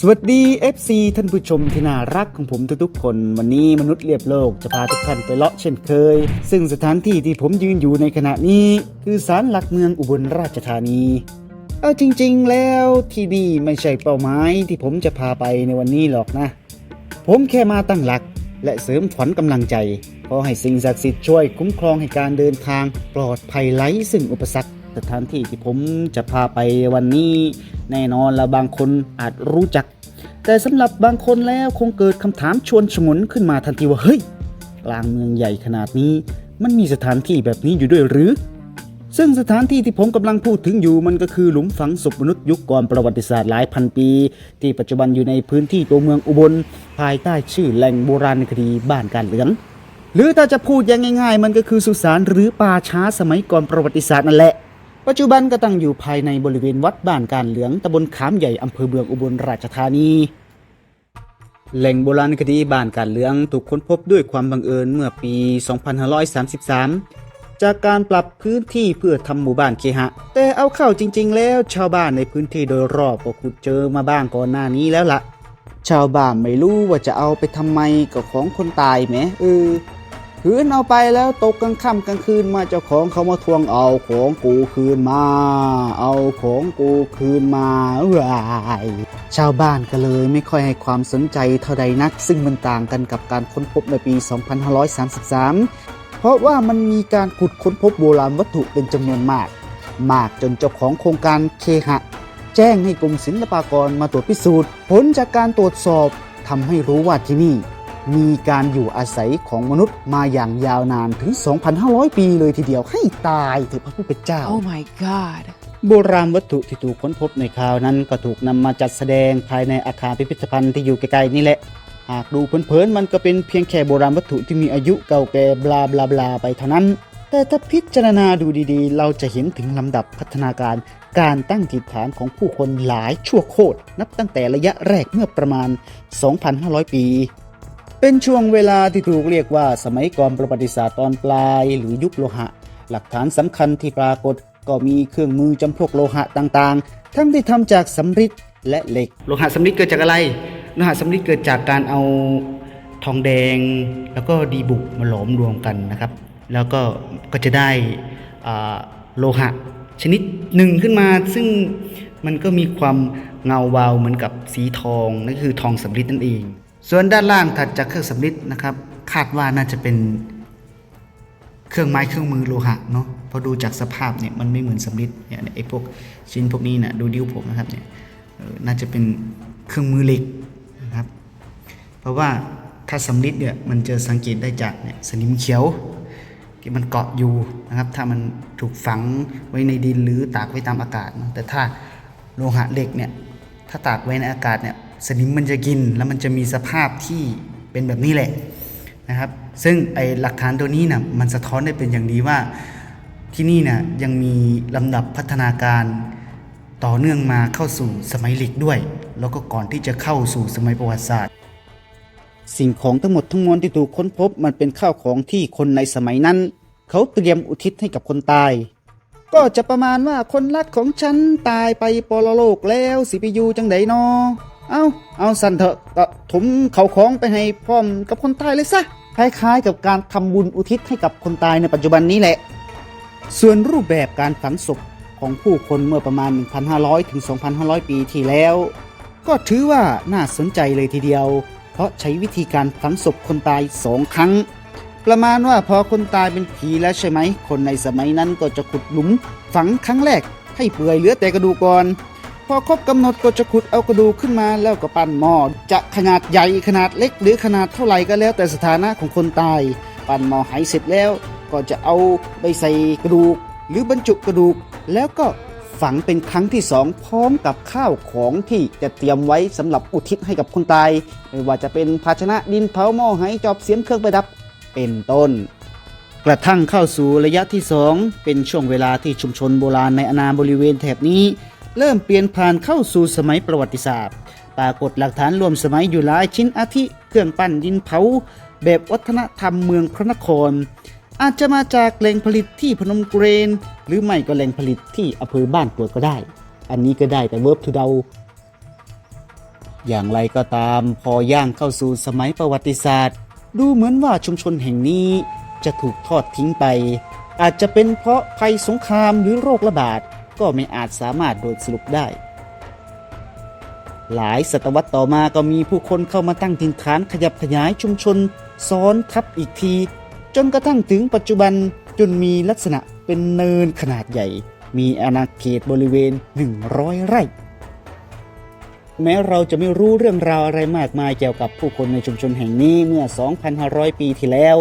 สวัสดี FC ท่านผู้ชมที่น่ารักของผมทุกๆคน วันนี้มนุษย์เรียบโลกจะพาทุกท่านไปเลาะเช่นเคย ซึ่งสถานที่ที่ผมยืนอยู่ในขณะนี้ คือศาลหลักเมืองอุบลราชธานีเอาจริงๆแล้วที่นี่ไม่ใช่เป้าหมายที่ผมจะพาไปในวันนี้หรอกนะ ผมแค่มาตั้งหลัก และเสริมขวัญกำลังใจขอให้สิ่งศักดิ์สิทธิ์ช่วยคุ้มครองให้การเดินทางปลอดภัยไร้ซึ่งอุปสรรค สถานที่ที่ผมจะพาไปวันนี้แน่นอนและบางคนอาจรู้จัก แต่สำหรับบางคนแล้วคงเกิดคำถามชวนฉงนขึ้นมาทันทีว่าเฮ้ยกลางเมืองใหญ่ขนาดนี้ มันมีสถานที่แบบนี้อยู่ด้วยหรือ ซึ่งสถานที่ที่ผมกำลังพูดถึงอยู่มันก็คือหลุมฝังศพมนุษย์ยุคก่อนประวัติศาสตร์หลายพันปี ที่ปัจจุบันอยู่ในพื้นที่ตัวเมืองอุบล ภายใต้ชื่อแหล่งโบราณคดีบ้านการเหลืองหรือถ้าจะพูดยังง่าย ๆ มันก็คือสุสานหรือป่าช้าสมัยก่อนประวัติศาสตร์นั่นแหละ ปัจจุบันก็ตั้งอยู่ภายในบริเวณวัดบ้านการเหลืองตำบลขามใหญ่อำเภอเมืองอุบลราชธานี แหล่งโบราณคดีบ้านการเหลืองถูกค้นพบด้วยความบังเอิญเมื่อปี 2533 จากการปรับพื้นที่เพื่อทำหมู่บ้านเคหะ แต่เอาเข้าจริง ๆ แล้วชาวบ้านในพื้นที่โดยรอบก็ขุดเจอมาบ้างก่อนหน้านี้แล้วละ่ะ ชาวบ้านไม่รู้ว่าจะเอาไปทำไมกับของคนตายไหมเออ คืนเอาไปแล้วตกกลางค่ำกลางคืนมาเจ้าของเขามาทวงเอาของกูคืนมา เอาของกูคืนมาวายชาวบ้านก็เลยไม่ค่อยให้ความสนใจเท่าใดนัก ซึ่งมันต่างกันกับการค้นพบในปี 2533 เพราะว่ามันมีการขุดค้นพบโบราณวัตถุเป็นจำนวนมาก มากจนเจ้าของโครงการเคหะ แจ้งให้กรมศิลปากรมาตรวจพิสูจน์ ผลจากการตรวจสอบทำให้รู้ว่าที่นี่ มีการอยู่อาศัยของมนุษย์มาอย่างยาวนานถึง 2,500 ปีเลยทีเดียวให้ตายเถอะพระผู้เป็นเจ้า Oh my god. โบราณวัตถุที่ถูกค้นพบในคราวนั้นก็ถูกนำมาจัดแสดงภายในอาคารพิพิธภัณฑ์ที่อยู่ใกล้ๆนี่แหละ หากดูเผินๆมันก็เป็นเพียงแค่โบราณวัตถุที่มีอายุเก่าแก่บลาบลาบลาไปเท่านั้น แต่ถ้าพิจารณาดูดีๆ เราจะเห็นถึงลำดับพัฒนาการการตั้งถิ่นฐานของผู้คนหลายชั่วโคตรนับตั้งแต่ระยะแรกเมื่อประมาณ 2,500 ปี เป็นช่วงเวลาที่ถูกเรียกว่าสมัยก่อนประวัติศาสตร์ตอนปลายหรือยุคโลหะ หลักฐานสำคัญที่ปรากฏก็มีเครื่องมือจำพวกโลหะต่างๆ ทั้งที่ทำจากสำริดและเหล็ก โลหะสำริดเกิดจากอะไร โลหะสำริดเกิดจากการเอาทองแดงแล้วก็ดีบุกมาหลอมรวมกันนะครับ แล้วก็ก็จะได้โลหะชนิดหนึ่งขึ้นมาซึ่งมันก็มีความเงาวาวเหมือนกับสีทองนั่นคือทองสำริดนั่นเอง ส่วนด้านล่างถัดจากเครื่องสำริดนะครับ คาดว่าน่าจะเป็นเครื่องไม้เครื่องมือโลหะเนาะพอดูจากสภาพเนี่ยมันไม่เหมือนสำริดเนี่ยไอ้พวกชิ้นพวกนี้นะดูดิ้วผมนะครับเนี่ยน่าจะเป็นเครื่องมือเหล็กนะครับ เพราะว่าถ้าสำริดเนี่ยมันจะสังเกตได้จากเนี่ยสนิมเขียวที่มันเกาะอยู่นะครับ ถ้ามันถูกฝังไว้ในดินหรือตากไว้ตามอากาศ แต่ถ้าโลหะเหล็กเนี่ยถ้าตากไว้ในอากาศเนี่ย สนิมมันจะกินแล้วมันจะมีสภาพที่เป็นแบบนี้แหละนะครับ ซึ่งไอหลักฐานตัวนี้นะมันสะท้อนได้เป็นอย่างดีว่าที่นี่นะยังมีลำดับพัฒนาการต่อเนื่องมาเข้าสู่สมัยเหล็กด้วย แล้วก็ก่อนที่จะเข้าสู่สมัยประวัติศาสตร์ สิ่งของทั้งหมดทั้งมวลที่ถูกค้นพบมันเป็นข้าวของที่คนในสมัยนั้น เขาเตรียมอุทิศให้กับคนตาย ก็จะประมาณว่าคนรักของฉันตายไปปรโลกแล้วสิไปอยู่จังไดนอ เอาเอาสันเถอะถมเขาของไปให้พร้อมกับคนตายเลยซะคล้ายๆกับการทำบุญอุทิศให้กับคนตายในปัจจุบันนี้แหละ ส่วนรูปแบบการฝังศพของผู้คนเมื่อประมาณ 1,500 ถึง 2,500 ปีที่แล้ว ก็ถือว่าน่าสนใจเลยทีเดียว เพราะใช้วิธีการฝังศพคนตายสองครั้ง ประมาณว่าพอคนตายเป็นผีแล้วใช่ไหม คนในสมัยนั้นก็จะขุดหลุมฝังครั้งแรกให้เปื่อยเหลือแต่กระดูกก่อน พอครบกำหนดก็จะขุดเอากระดูกขึ้นมาแล้วก็ปั้นหม้อจะขนาดใหญ่ขนาดเล็กหรือขนาดเท่าไหร่ก็แล้วแต่สถานะของคนตาย ปั้นหม้อไหเสร็จแล้ว ก็จะเอาไปใส่กระดูก หรือบรรจุกระดูก แล้วก็ฝังเป็นครั้งที่สองพร้อมกับข้าวของที่จะเตรียมไว้สำหรับอุทิศให้กับคนตาย ไม่ว่าจะเป็นภาชนะดินเผาหม้อไหจอบเสียมเครื่องประดับเป็นต้น กระทั่งเข้าสู่ระยะที่สองเป็นช่วงเวลาที่ชุมชนโบราณในอาณาบริเวณแถบนี้ เริ่มเปลี่ยนผ่านเข้าสู่สมัยประวัติศาสตร์ ปรากฏหลักฐานรวมสมัยอยู่หลายชิ้นอาทิเครื่องปั้นดินเผา แบบวัฒนธรรมเมืองพระนคร อาจจะมาจากแหล่งผลิตที่พนมเกรน หรือไม่ก็แหล่งผลิตที่อำเภอบ้านกรวดก็ได้ อันนี้ก็ได้แต่เวิร์บทูเดาอย่างไรก็ตามพอย่างเข้าสู่สมัยประวัติศาสตร์ ดูเหมือนว่าชุมชนแห่งนี้จะถูกทอดทิ้งไป อาจจะเป็นเพราะภัยสงครามหรือโรคระบาด ก็ไม่อาจสามารถโดยสรุปได้ หลายศตวรรษต่อมาก็มีผู้คนเข้ามาตั้งถิ่นฐานขยับขยายชุมชน ซ้อนทับอีกที จนกระทั่งถึงปัจจุบันจนมีลักษณะเป็นเนินขนาดใหญ่ มีอาณาเขตบริเวณ 100 ไร่ แม้เราจะไม่รู้เรื่องราวอะไรมากมายเกี่ยวกับผู้คนในชุมชนแห่งนี้เมื่อ 2,500 ปีที่แล้ว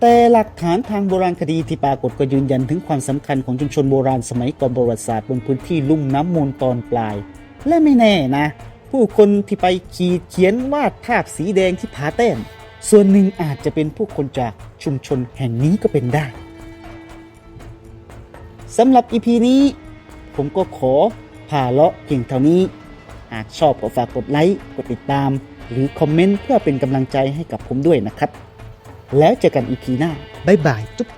แต่หลักฐานทางโบราณคดีที่ปรากฏก็ยืนยันถึงความสำคัญของชุมชนโบราณสมัยก่อนประวัติศาสตร์บนพื้นที่ลุ่มน้ำมูลตอนปลาย และไม่แน่นะ ผู้คนที่ไปขีดเขียนวาดภาพสีแดงที่ผาแต้มส่วนหนึ่งอาจจะเป็นผู้คนจากชุมชนแห่งนี้ก็เป็นได้สำหรับอีพีนี้ ผมก็ขอผ่าเลาะเพียงเท่านี้ หากชอบก็ฝากกดไลค์ กดติดตาม หรือคอมเมนต์เพื่อเป็นกำลังใจให้กับผมด้วยนะครับ แล้วเจอกันอีพีหน้า บ๊ายบายจุ๊บ